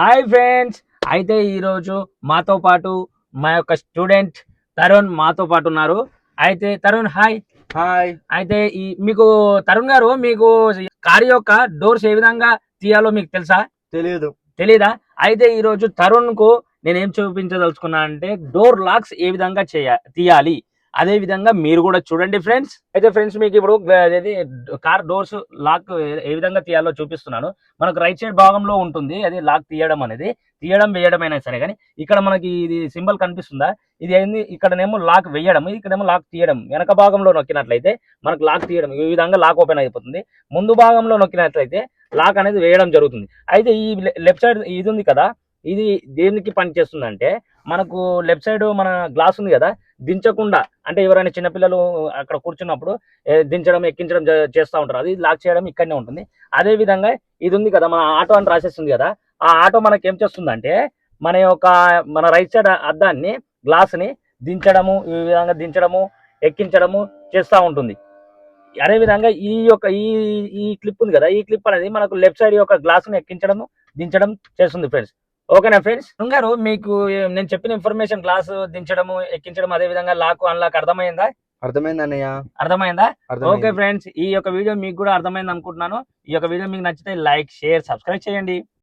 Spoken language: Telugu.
హాయ్ ఫ్రెండ్స్ అయితే ఈరోజు మాతో పాటు మా యొక్క స్టూడెంట్ తరుణ్ మాతో పాటు ఉన్నారు. అయితే తరుణ్ హాయ్. హాయ్. అయితే ఈ మీకు తరుణ్ గారు మీకు కార్ యొక్క డోర్స్ ఏ విధంగా తీయాలో మీకు తెలుసా? తెలియదు తెలీదా? అయితే ఈ రోజు తరుణ్కు నేను ఏం చూపించదలుచుకున్నా అంటే డోర్ లాక్స్ ఏ విధంగా చేయ తీయాలి? అదే విధంగా మీరు కూడా చూడండి ఫ్రెండ్స్. అయితే ఫ్రెండ్స్ మీకు ఇప్పుడు అదేది కార్ డోర్స్ లాక్ ఏ విధంగా తీయాలో చూపిస్తున్నాను. మనకు రైట్ సైడ్ భాగంలో ఉంటుంది. అది లాక్ తీయడం అనేది. తీయడం వేయడం అయినా సరే కానీ ఇక్కడ మనకి ఇది సింబల్ కనిపిస్తుందా? ఇది ఏంది? ఇక్కడనేమో లాక్ వేయడం ఇక్కడేమో లాక్ తీయడం. వెనక భాగంలో నొక్కినట్లయితే మనకు లాక్ తీయడం. ఈ విధంగా లాక్ ఓపెన్ అయిపోతుంది. ముందు భాగంలో నొక్కినట్లయితే లాక్ అనేది వేయడం జరుగుతుంది. అయితే ఈ లెఫ్ట్ సైడ్ ఇది ఉంది కదా? ఇది దేనికి పనిచేస్తుంది అంటే మనకు లెఫ్ట్ సైడ్ మన గ్లాస్ ఉంది కదా? దించకుండా అంటే ఎవరైనా చిన్నపిల్లలు అక్కడ కూర్చున్నప్పుడు దించడం ఎక్కించడం జ- చేస్తూ ఉంటారు. అది లాక్ చేయడం ఇక్కడనే ఉంటుంది. అదే విధంగా ఇది ఉంది కదా మన ఆటో అని రాసేస్తుంది కదా ఆ ఆటో మనకి ఏం చేస్తుందంటే మన యొక్క మన రైట్ సైడ్ అద్దాన్ని గ్లాస్ని దించడము ఈ విధంగా దించడము ఎక్కించడము చేస్తూ ఉంటుంది. అదే విధంగా ఈ యొక్క ఈ ఈ క్లిప్ ఉంది కదా ఈ క్లిప్ అనేది మనకు లెఫ్ట్ సైడ్ యొక్క గ్లాస్ని ఎక్కించడము దించడం చేస్తుంది ఫ్రెండ్స్. ఓకేనా ఫ్రెండ్స్? గారు మీకు నేను చెప్పిన ఇన్ఫర్మేషన్ క్లాస్ దించడము ఎక్కించడం అదే విధంగా లాక్ అన్లాక్ అర్థమైందా? అర్థమైంది? అన్నయ్య అర్థమైందా. ఓకే ఫ్రెండ్స్ ఈ యొక్క వీడియో మీకు కూడా అర్థమైంది అనుకుంటున్నాను ఈ యొక్క వీడియో మీకు నచ్చితే లైక్ షేర్ సబ్స్క్రైబ్ చేయండి.